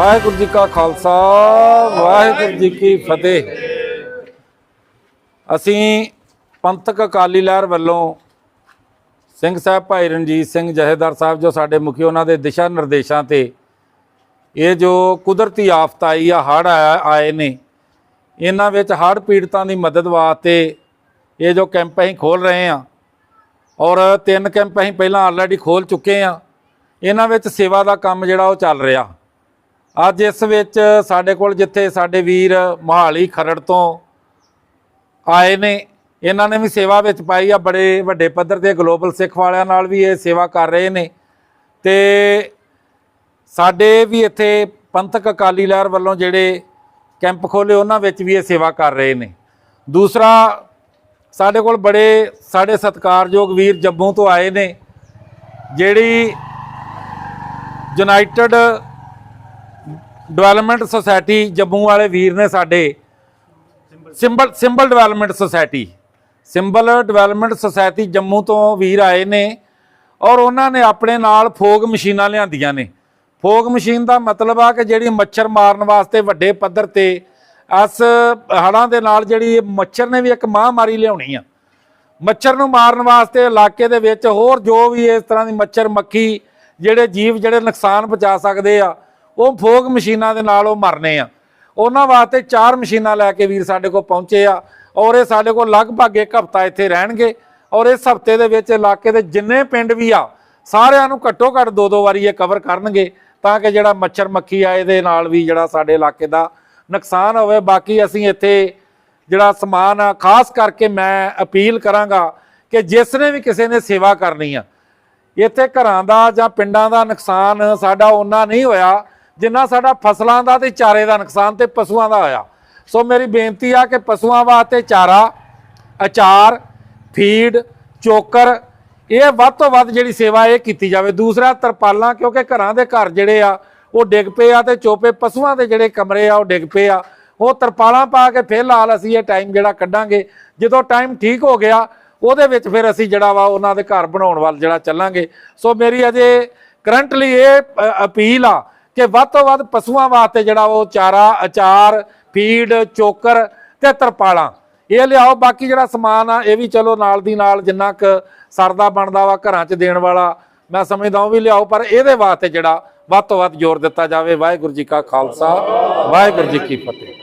ਵਾਹਿਗੁਰੂ ਜੀ ਕਾ ਖਾਲਸਾ, ਵਾਹਿਗੁਰੂ ਜੀ ਕੀ ਫਤਿਹ। ਅਸੀਂ ਪੰਥਕ ਅਕਾਲੀ ਲਹਿਰ ਵੱਲੋਂ ਸਿੰਘ ਸਾਹਿਬ ਭਾਈ ਰਣਜੀਤ ਸਿੰਘ ਜਹੇਦਾਰ ਸਾਹਿਬ ਜੋ ਸਾਡੇ ਮੁਖੀ, ਉਹਨਾਂ ਦੇ ਦਿਸ਼ਾ ਨਿਰਦੇਸ਼ਾਂ ਤੇ ਇਹ ਜੋ ਕੁਦਰਤੀ ਆਫਤ ਆਈ ਆ, ਹੜ੍ਹ ਆਇਆ, ਆਏ ਨੇ, ਇਹਨਾਂ ਵਿੱਚ ਹੜ੍ਹ ਪੀੜਤਾਂ ਦੀ ਮਦਦ ਵਾਸਤੇ ਇਹ ਜੋ ਕੈਂਪ ਅਸੀਂ ਖੋਲ ਰਹੇ ਆ ਔਰ ਤਿੰਨ ਕੈਂਪ ਅਸੀਂ ਪਹਿਲਾਂ ਆਲਰੇਡੀ ਖੋਲ ਚੁੱਕੇ ਆ ਇਹਨਾਂ ਵਿੱਚ ਸੇਵਾ ਦਾ ਕੰਮ ਜਿਹੜਾ ਉਹ ਚੱਲ ਰਿਹਾ। ਅੱਜ ਇਸ ਵਿੱਚ ਸਾਡੇ ਕੋਲ ਜਿੱਥੇ ਸਾਡੇ ਵੀਰ ਮਹਾਲੀ ਖਰੜ ਤੋਂ ਆਏ ਨੇ, ਇਹਨਾਂ ਨੇ ਵੀ ਸੇਵਾ ਵਿੱਚ ਪਾਈ ਆ, ਬੜੇ ਵੱਡੇ ਪੱਧਰ ਤੇ ਗਲੋਬਲ ਸਿੱਖ ਵਾਲਿਆਂ ਨਾਲ ਵੀ ਇਹ ਸੇਵਾ ਕਰ ਰਹੇ ਨੇ। ਤੇ ਸਾਡੇ ਵੀ ਇੱਥੇ ਪੰਥਕ ਅਕਾਲੀ ਲਹਿਰ ਵੱਲੋਂ ਜਿਹੜੇ ਕੈਂਪ ਖੋਲੇ ਉਹਨਾਂ ਵਿੱਚ ਵੀ ਇਹ ਸੇਵਾ ਕਰ ਰਹੇ ਨੇ। ਦੂਸਰਾ, ਸਾਡੇ ਕੋਲ ਬੜੇ ਸਾਡੇ ਸਤਿਕਾਰਯੋਗ ਵੀਰ ਜੰਮੂ ਤੋਂ ਆਏ ਨੇ, ਜਿਹੜੀ ਯੂਨਾਈਟਿਡ ਡਿਵੈਲਪਮੈਂਟ ਸੁਸਾਇਟੀ ਜੰਮੂ ਵਾਲੇ ਵੀਰ ਨੇ ਸਾਡੇ Simbal Simbal development society Simbal development society Jammu ਤੋਂ ਵੀਰ ਆਏ ਨੇ ਔਰ ਉਹਨਾਂ ਨੇ ਆਪਣੇ ਨਾਲ ਫੋਗ ਮਸ਼ੀਨਾਂ ਲਿਆਂਦੀਆਂ ਨੇ। ਫੋਗ ਮਸ਼ੀਨ ਦਾ ਮਤਲਬ ਆ ਕਿ ਜਿਹੜੀ ਮੱਛਰ ਮਾਰਨ ਵਾਸਤੇ ਵੱਡੇ ਪੱਧਰ ਤੇ ਅਸ ਹੜਾਂ ਦੇ ਨਾਲ ਜਿਹੜੀ ਮੱਛਰ ਨੇ ਵੀ ਇੱਕ ਮਹਾਮਾਰੀ ਲਿਆਉਣੀ ਆ। ਮੱਛਰ ਨੂੰ ਮਾਰਨ ਵਾਸਤੇ ਇਲਾਕੇ ਦੇ ਵਿੱਚ ਹੋਰ ਜੋ ਵੀ ਇਸ ਤਰ੍ਹਾਂ ਦੀ ਮੱਛਰ ਮੱਖੀ ਜਿਹੜੇ ਜੀਵ ਜਿਹੜੇ ਨੁਕਸਾਨ ਪਹੁੰਚਾ ਸਕਦੇ ਆ ਉਹ ਫੋਗ ਮਸ਼ੀਨਾਂ ਦੇ ਨਾਲ ਉਹ ਮਰਨੇ ਆ। ਉਹਨਾਂ ਵਾਸਤੇ ਚਾਰ ਮਸ਼ੀਨਾਂ ਲੈ ਕੇ ਵੀਰ ਸਾਡੇ ਕੋਲ ਪਹੁੰਚੇ ਆ ਔਰ ਇਹ ਸਾਡੇ ਕੋਲ ਲਗਭਗ ਇੱਕ ਹਫ਼ਤਾ ਇੱਥੇ ਰਹਿਣਗੇ ਔਰ ਇਸ ਹਫ਼ਤੇ ਦੇ ਵਿੱਚ ਇਲਾਕੇ ਦੇ ਜਿੰਨੇ ਪਿੰਡ ਵੀ ਆ, ਸਾਰਿਆਂ ਨੂੰ ਘੱਟੋ ਘੱਟ ਦੋ ਦੋ ਵਾਰੀ ਇਹ ਕਵਰ ਕਰਨਗੇ ਤਾਂ ਕਿ ਜਿਹੜਾ ਮੱਛਰ ਮੱਖੀ ਆ, ਇਹਦੇ ਨਾਲ ਵੀ ਜਿਹੜਾ ਸਾਡੇ ਇਲਾਕੇ ਦਾ ਨੁਕਸਾਨ ਹੋਵੇ। ਬਾਕੀ ਅਸੀਂ ਇੱਥੇ ਜਿਹੜਾ ਸਮਾਨ ਆ, ਖਾਸ ਕਰਕੇ ਮੈਂ ਅਪੀਲ ਕਰਾਂਗਾ ਕਿ ਜਿਸ ਨੇ ਵੀ ਕਿਸੇ ਨੇ ਸੇਵਾ ਕਰਨੀ ਆ, ਇੱਥੇ ਘਰਾਂ ਦਾ ਜਾਂ ਪਿੰਡਾਂ ਦਾ ਨੁਕਸਾਨ ਸਾਡਾ ਉਹਨਾਂ ਨਹੀਂ ਹੋਇਆ। ਜਿੰਨਾ ਸਾਡਾ ਫਸਲਾਂ ਦਾ ਤੇ ਚਾਰੇ ਦਾ ਨੁਕਸਾਨ ਤੇ ਪਸ਼ੂਆਂ ਦਾ ਹੋਇਆ। ਸੋ ਮੇਰੀ ਬੇਨਤੀ ਆ ਕਿ ਪਸ਼ੂਆਂ ਵਾਸਤੇ ਚਾਰਾ, ਅਚਾਰ, ਫੀਡ, ਚੋਕਰ, ਇਹ ਵੱਧ ਤੋਂ ਵੱਧ ਜਿਹੜੀ ਸੇਵਾ ਇਹ ਕੀਤੀ ਜਾਵੇ। ਦੂਸਰਾ, ਤਰਪਾਲਾਂ, ਕਿਉਂਕਿ ਘਰਾਂ ਦੇ ਘਰ ਜਿਹੜੇ ਆ, ਉਹ ਡਿੱਗ ਪਏ ਆ ਤੇ ਚੋਪੇ ਪਸ਼ੂਆਂ ਦੇ ਜਿਹੜੇ ਕਮਰੇ ਆ, ਉਹ ਡਿੱਗ ਪਏ ਆ। ਉਹ ਤਰਪਾਲਾਂ ਪਾ ਕੇ ਫਿਰ ਲਾਲ ਅਸੀਂ ਇਹ ਟਾਈਮ ਜਿਹੜਾ ਕੱਢਾਂਗੇ। ਜਦੋਂ ਟਾਈਮ ਠੀਕ ਹੋ ਗਿਆ, ਉਹਦੇ ਵਿੱਚ ਫਿਰ ਅਸੀਂ ਜਿਹੜਾ ਵਾ ਉਹਨਾਂ ਦੇ ਘਰ ਬਣਾਉਣ ਵੱਲ ਜਿਹੜਾ ਚੱਲਾਂਗੇ। ਸੋ ਮੇਰੀ ਅਜੇ ਕਰੰਟਲੀ ਇਹ ਅਪੀਲ ਆ ਕਿ ਵੱਧ ਤੋਂ ਵੱਧ ਪਸ਼ੂਆਂ ਵਾਸਤੇ ਜਿਹੜਾ ਉਹ ਚਾਰਾ, ਅਚਾਰ, ਫੀਡ, ਚੋਕਰ ਤੇ ਤਰਪਾਲਾਂ। ਇਹ ਲਿਆਓ, ਬਾਕੀ ਜਿਹੜਾ ਸਮਾਨ ਆ, ਇਹ ਵੀ ਚਲੋ ਨਾਲ ਦੀ ਨਾਲ ਜਿੰਨਾ ਕੁ ਸਰਦਾ ਬਣਦਾ ਵਾ ਘਰਾਂ 'ਚ ਦੇਣ ਵਾਲਾ, ਮੈਂ ਸਮਝਦਾ ਉਹ ਵੀ ਲਿਆਓ, ਪਰ ਇਹਦੇ ਵਾਸਤੇ ਜਿਹੜਾ ਵੱਧ ਤੋਂ ਵੱਧ ਜ਼ੋਰ ਦਿੱਤਾ ਜਾਵੇ। ਵਾਹਿਗੁਰੂ ਜੀ ਕਾ ਖਾਲਸਾ, ਵਾਹਿਗੁਰੂ ਜੀ ਕੀ ਫਤਿਹ।